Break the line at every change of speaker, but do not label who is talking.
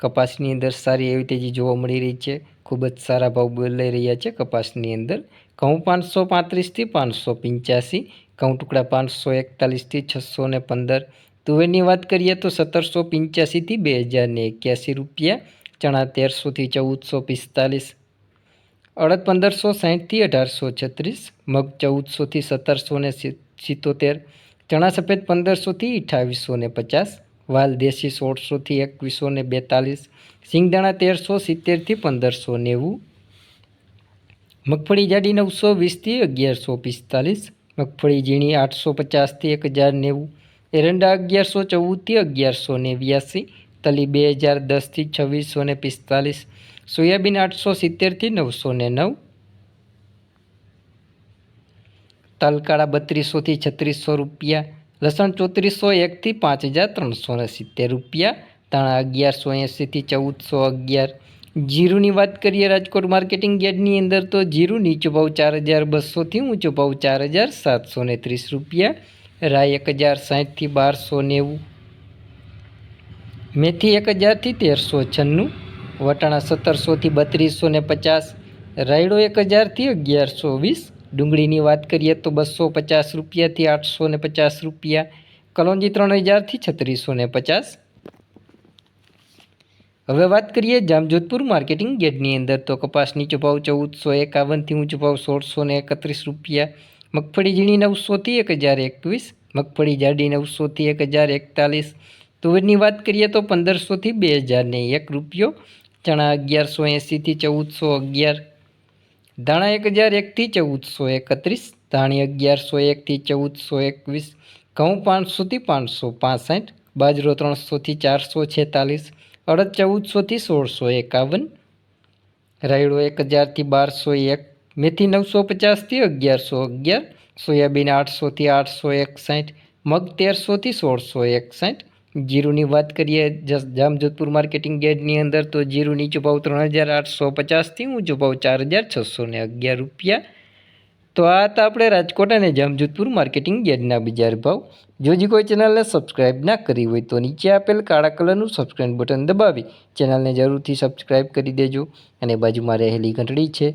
કપાસની અંદર સારી એવી તેજી જોવા મળી રહી છે. ખૂબ જ સારા ભાવ બોલાઈ રહ્યા છે કપાસની અંદર. ઘઉં પાંચસો પાંત્રીસથી પાંચસો પંચ્યાસી, ઘઉં ટુકડા પાંચસો એકતાલીસથી છસો ને પંદર. તુવેરની વાત કરીએ તો સત્તરસો પંચ્યાસીથી બે હજાર ને એક્યાસી રૂપિયા, ચણા તેરસોથી ચૌદસો પિસ્તાલીસ, અડદ પંદરસો સાહીઠથી અઢારસો છત્રીસ, મગ ચૌદસોથી સત્તરસો ને સિત્તોતેર, ચણા સફેદ પંદરસોથી અઠાવીસો ને પચાસ વાલ દેશી સોળસોથી એકવીસો ને બેતાલીસ, સિંગદાણા તેરસો સિત્તેરથી પંદરસો નેવું, મગફળી જાડી નવસો વીસથી અગિયારસો પિસ્તાલીસ, મગફળી ઝીણી આઠસો પચાસથી એક હજાર નેવું, એરંડા અગિયારસો ચૌદથી અગિયારસો નેવ્યાસી, તલી બે હજાર દસથી છવ્વીસો ને પિસ્તાલીસ, સોયાબીન આઠસો સિત્તેરથી નવસો ને નવ, તલકાળા બત્રીસોથી છત્રીસો રૂપિયા લસણ ચોત્રીસો એકથી પાંચ હજાર ત્રણસો ને સિત્તેર રૂપિયા, ધાણા અગિયારસો એંસીથી ચૌદસો અગિયાર. જીરુની વાત કરીએ રાજકોટ માર્કેટિંગ યાર્ડની અંદર તો જીરું નીચો ભાવ ચાર હજાર બસોથી ઊંચો ભાવ ચાર હજાર સાતસો ને ત્રીસ રૂપિયા રાય એક હજાર સાઠથી બારસો નેવું. મેથી એક હજારથી તેરસો છન્નું, વટાણા સત્તરસોથી બત્રીસો ને પચાસ, રાયડો એક હજારથી અગિયારસો વીસ ડુંગળીની વાત કરીએ તો બસો પચાસ રૂપિયાથી આઠસો ને પચાસ રૂપિયા, કલોંજી ત્રણ હજારથી છત્રીસો ને પચાસ. હવે વાત કરીએ જામજોધપુર માર્કેટિંગ ગેટની અંદર, તો કપાસ નીચો ચૌદસો એકાવનથી ઊંચો ભાવ સોળસો ને એકત્રીસ રૂપિયા, મગફળી ઝીણી નવસોથી એક હજાર એકવીસ, મગફળી જાડી નવસોથી એક હજાર એકતાલીસ. તુવેરની વાત કરીએ તો પંદરસોથી બે હજારને એક રૂપિયો, ચણા અગિયારસો એંસીથી ચૌદસો અગિયાર ધાણા એક હજાર એકથી ચૌદસો એકત્રીસ, ધાણી અગિયારસો એકથી ચૌદસો એકવીસ, ઘઉં પાંચસોથી પાંચસો પાસઠ, બાજરો ત્રણસોથી ચારસો છેતાલીસ, અડદ ચૌદસોથી સોળસો એકાવન, રાયડો એક હજારથી બારસો એક, મેથી નવસો પચાસથી અગિયારસો અગિયાર, સોયાબીન આઠસોથી આઠસો એકસાઠ, મગ તેરસોથી સોળસો એકસાઠ જીરુની વાત કરીએ જામજોધપુર માર્કેટિંગ ગેટની અંદર તો જીરુ નીચો ભાવ ત્રણ હજાર આઠસો પચાસથી ઊંચો ભાવ ચાર હજાર છસો ને અગિયાર રૂપિયા. તો આ હતા આપણે રાજકોટ અને જામજોધપુર માર્કેટિંગ યાર્ડના બજાર ભાવ. જો જે કોઈ ચેનલને સબસ્ક્રાઇબ ના કરી હોય તો નીચે આપેલ કાળા કલરનું સબસ્ક્રાઇબ બટન દબાવી. ચેનલને જરૂરથી સબસ્ક્રાઇબ કરી દેજો. અને બાજુમાં રહેલી ઘંટડી છે.